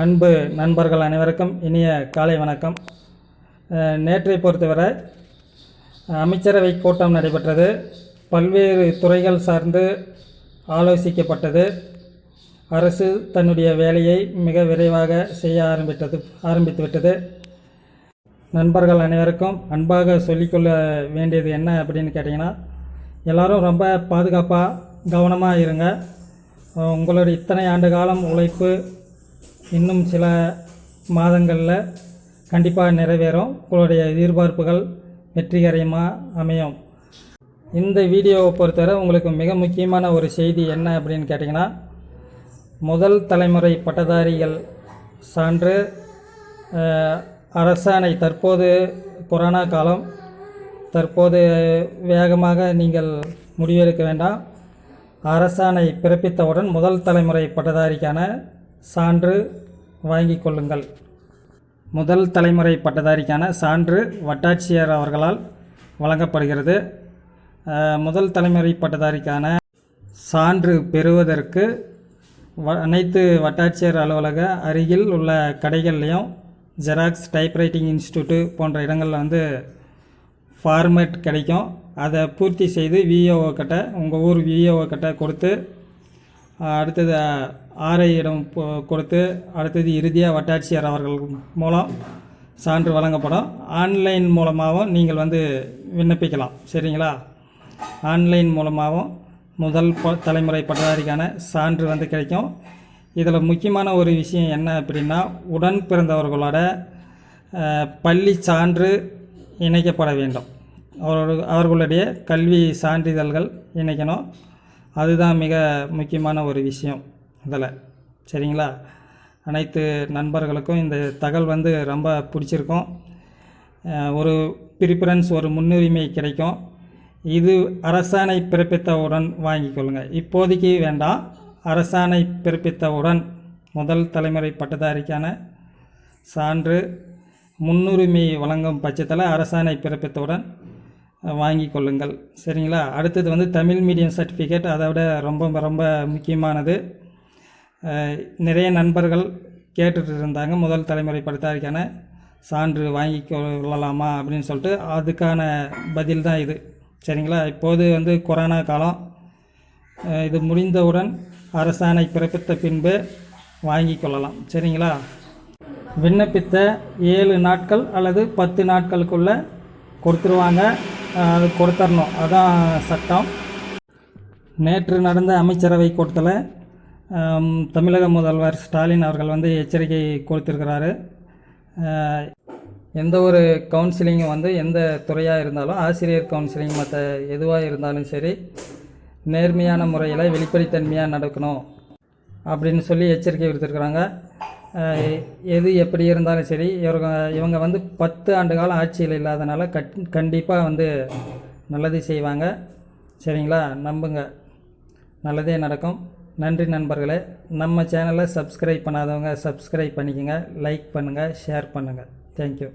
அன்பு நண்பர்கள் அனைவருக்கும் இனிய காலை வணக்கம். நேற்றை பொறுத்தவரை அமைச்சரவை கூட்டம் நடைபெற்றது. பல்வேறு துறைகள் சார்ந்து ஆலோசிக்கப்பட்டது. அரசு தன்னுடைய வேலையை மிக விரைவாக செய்ய ஆரம்பித்தது ஆரம்பித்து விட்டது நண்பர்கள் அனைவருக்கும் அன்பாக சொல்லிக்கொள்ள வேண்டியது என்ன அப்படின்னு கேட்டிங்கன்னா எல்லோரும் ரொம்ப பாதுகாப்பாக கவனமாக இருங்க. உங்களுடைய இத்தனை ஆண்டு காலம் உழைப்பு இன்னும் சில மாதங்களில் கண்டிப்பாக நிறைவேறும். உங்களுடைய எதிர்பார்ப்புகள் வெற்றிகரமாக அமையும். இந்த வீடியோவை பொறுத்தவரை உங்களுக்கு மிக முக்கியமான ஒரு செய்தி என்ன அப்படின்னு கேட்டிங்கன்னா முதல் தலைமுறை பட்டதாரிகள் சான்று அரசாணை தற்போது கொரோனா காலம் தற்போது வேகமாக நீங்கள் முடிவெடுக்க வேண்டாம். அரசாணை பிறப்பித்தவுடன் முதல் தலைமுறை பட்டதாரிக்கான சான்று வாங்கிக் கொள்ளுங்கள். முதல் தலைமுறை பட்டதாரிக்கான சான்று வட்டாட்சியர் அவர்களால் வழங்கப்படுகிறது. முதல் தலைமுறை பட்டதாரிக்கான சான்று பெறுவதற்கு வ அனைத்து வட்டாட்சியர் அலுவலக அருகில் உள்ள கடைகள்லையும் ஜெராக்ஸ் டைப்ரைட்டிங் இன்ஸ்டியூட்டு போன்ற இடங்களில் வந்து ஃபார்மேட் கிடைக்கும். அதை பூர்த்தி செய்து விஓஓ கிட்ட உங்கள் ஊர் விஓஓ கிட்ட கொடுத்து அடுத்தது ஆர்ஐயிடம் கொடுத்து அடுத்தது இறுதியாக வட்டாட்சியர் அவர்கள் மூலம் சான்று வழங்கப்படும். ஆன்லைன் மூலமாகவும் நீங்கள் வந்து விண்ணப்பிக்கலாம். சரிங்களா? ஆன்லைன் மூலமாகவும் முதல் ப- தலைமுறை பட்டதாரிக்கான சான்று வந்து கிடைக்கும். இதில் முக்கியமான ஒரு விஷயம் என்ன அப்படின்னா உடன் பிறந்தவர்களோட பள்ளி சான்று இணைக்கப்பட வேண்டும். அவரோட அவர்களுடைய கல்வி சான்றிதழ்கள் இணைக்கணும். அதுதான் மிக முக்கியமான ஒரு விஷயம் இதில் சரிங்களா? அனைத்து நண்பர்களுக்கும் இந்த தகவல் வந்து ரொம்ப பிடிச்சிருக்கும். ஒரு ப்ரிஃபரன்ஸ் ஒரு முன்னுரிமை கிடைக்கும். இது அரசாணை பிறப்பித்தவுடன் வாங்கிக் கொள்ளுங்கள் இப்போதைக்கு வேண்டாம். அரசாணை பிறப்பித்தவுடன் முதல் தலைமுறை பட்டதாரிக்கான சான்று முன்னுரிமை வழங்கும் பட்சத்தில் அரசாணை பிறப்பித்தவுடன் வாங்கி கொள்ளுங்கள் சரிங்களா? அடுத்தது வந்து தமிழ் மீடியம் சர்டிஃபிகேட் அதை விட ரொம்ப ரொம்ப முக்கியமானது. நிறைய நண்பர்கள் கேட்டுட்டு இருந்தாங்க. முதல் தலைமுறை பட்டதாரிக்கான சான்று வாங்கி கொள்ளலாமா அப்படின்னு சொல்லிட்டு அதுக்கான பதில் தான் இது. சரிங்களா? இப்போது வந்து கொரோனா காலம். இது முடிந்தவுடன் அரசாணை பிறப்பித்த பின்பு வாங்கி கொள்ளலாம் சரிங்களா? விண்ணப்பித்த ஏழு நாட்கள் அல்லது பத்து நாட்களுக்குள்ளே கொடுத்துருவாங்க. அது கொடுத்துடணும் அதான் சட்டம். நேற்று நடந்த அமைச்சரவை கூட்டத்தில் தமிழக முதல்வர் ஸ்டாலின் அவர்கள் வந்து எச்சரிக்கை கொடுத்திருக்கிறாரு. எந்த ஒரு கவுன்சிலிங்கும் வந்து எந்த துறையாக இருந்தாலும் ஆசிரியர் கவுன்சிலிங் மற்ற எதுவாக இருந்தாலும் சரி நேர்மையான முறையில் வெளிப்படைத்தன்மையாக நடக்கணும் அப்படின்னு சொல்லி எச்சரிக்கை விடுத்திருக்கிறாங்க. எது எப்படி இருந்தாலும் சரி இவங்க இவங்க வந்து பத்து ஆண்டு காலம் ஆட்சியில் இல்லாதனால கட் கண்டிப்பாக வந்து நல்லது செய்வாங்க. சரிங்களா? நம்புங்க. நல்லதே நடக்கும். நன்றி நண்பர்களே. நம்ம சேனலை சப்ஸ்கிரைப் பண்ணாதவங்க சப்ஸ்கிரைப் பண்ணிக்கோங்க லைக் பண்ணுங்கள் ஷேர் பண்ணுங்கள் தேங்க்யூ